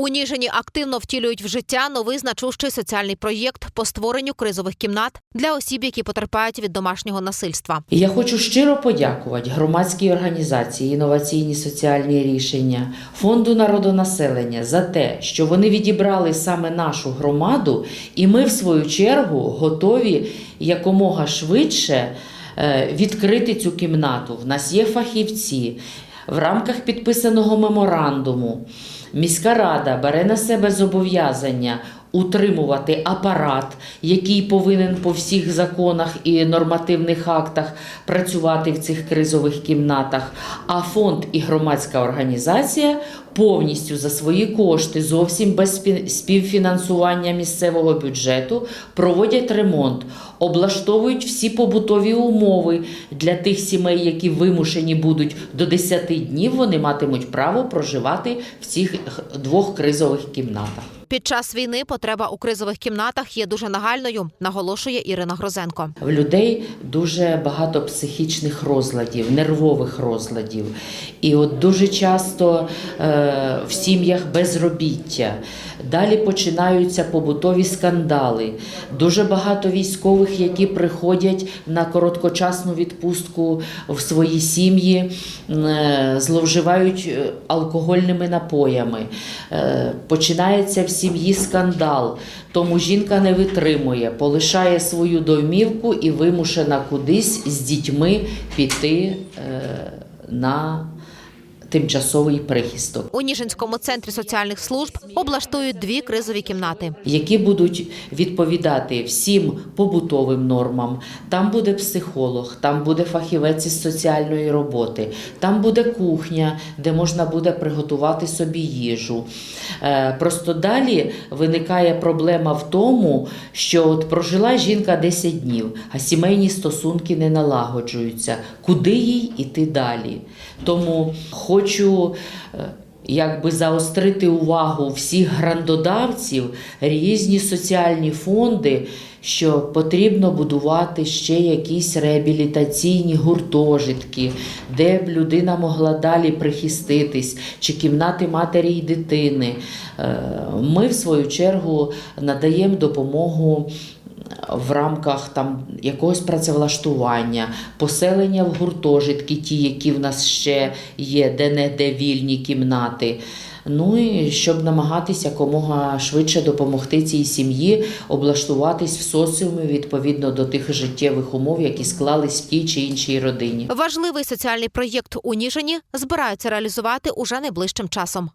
У Ніжині активно втілюють в життя новий значущий соціальний проєкт по створенню кризових кімнат для осіб, які потерпають від домашнього насильства. Я хочу щиро подякувати громадській організації інноваційні соціальні рішення фонду народонаселення за те, що вони відібрали саме нашу громаду, і ми, в свою чергу, готові якомога швидше е, відкрити цю кімнату. В нас є фахівці в рамках підписаного меморандуму. Міська рада бере на себе зобов'язання утримувати апарат, який повинен по всіх законах і нормативних актах працювати в цих кризових кімнатах. А фонд і громадська організація повністю за свої кошти, зовсім без співфінансування місцевого бюджету, проводять ремонт, облаштовують всі побутові умови для тих сімей, які вимушені будуть до 10 днів, вони матимуть право проживати в цих двох кризових кімнатах. Під час війни потреба у кризових кімнатах є дуже нагальною, наголошує Ірина Грозенко. В людей дуже багато психічних розладів, нервових розладів. І от дуже часто е, в сім'ях безробіття. Далі починаються побутові скандали. Дуже багато військових, які приходять на короткочасну відпустку в свої сім'ї, е, зловживають е, алкогольними напоями. Е, Починається в сім'ї скандал. Тому жінка не витримує, полишає свою домівку і вимушена кудись з дітьми піти на тимчасовий прихисток. У Ніжинському центрі соціальних служб облаштують дві кризові кімнати. які будуть відповідати всім побутовим нормам. Там буде психолог, там буде фахівець із соціальної роботи, там буде кухня, де можна буде приготувати собі їжу. Е, Просто далі виникає проблема в тому, що от прожила жінка 10 днів, а сімейні стосунки не налагоджуються. Куди їй іти далі? Тому хочу. е, якби заострити увагу всіх грандодавців, різні соціальні фонди, що потрібно будувати ще якісь реабілітаційні гуртожитки, де б людина могла далі прихиститись, чи кімнати матері й дитини. Е, Ми, в свою чергу, надаємо допомогу в рамках там якогось працевлаштування, поселення в гуртожитки, ті, які в нас ще є, де не де вільні кімнати. Ну і щоб намагатися якомога швидше допомогти цій сім'ї облаштуватись в соціумі відповідно до тих життєвих умов, які склались в тій чи іншій родині. Важливий соціальний проєкт у Ніжині збираються реалізувати уже найближчим часом.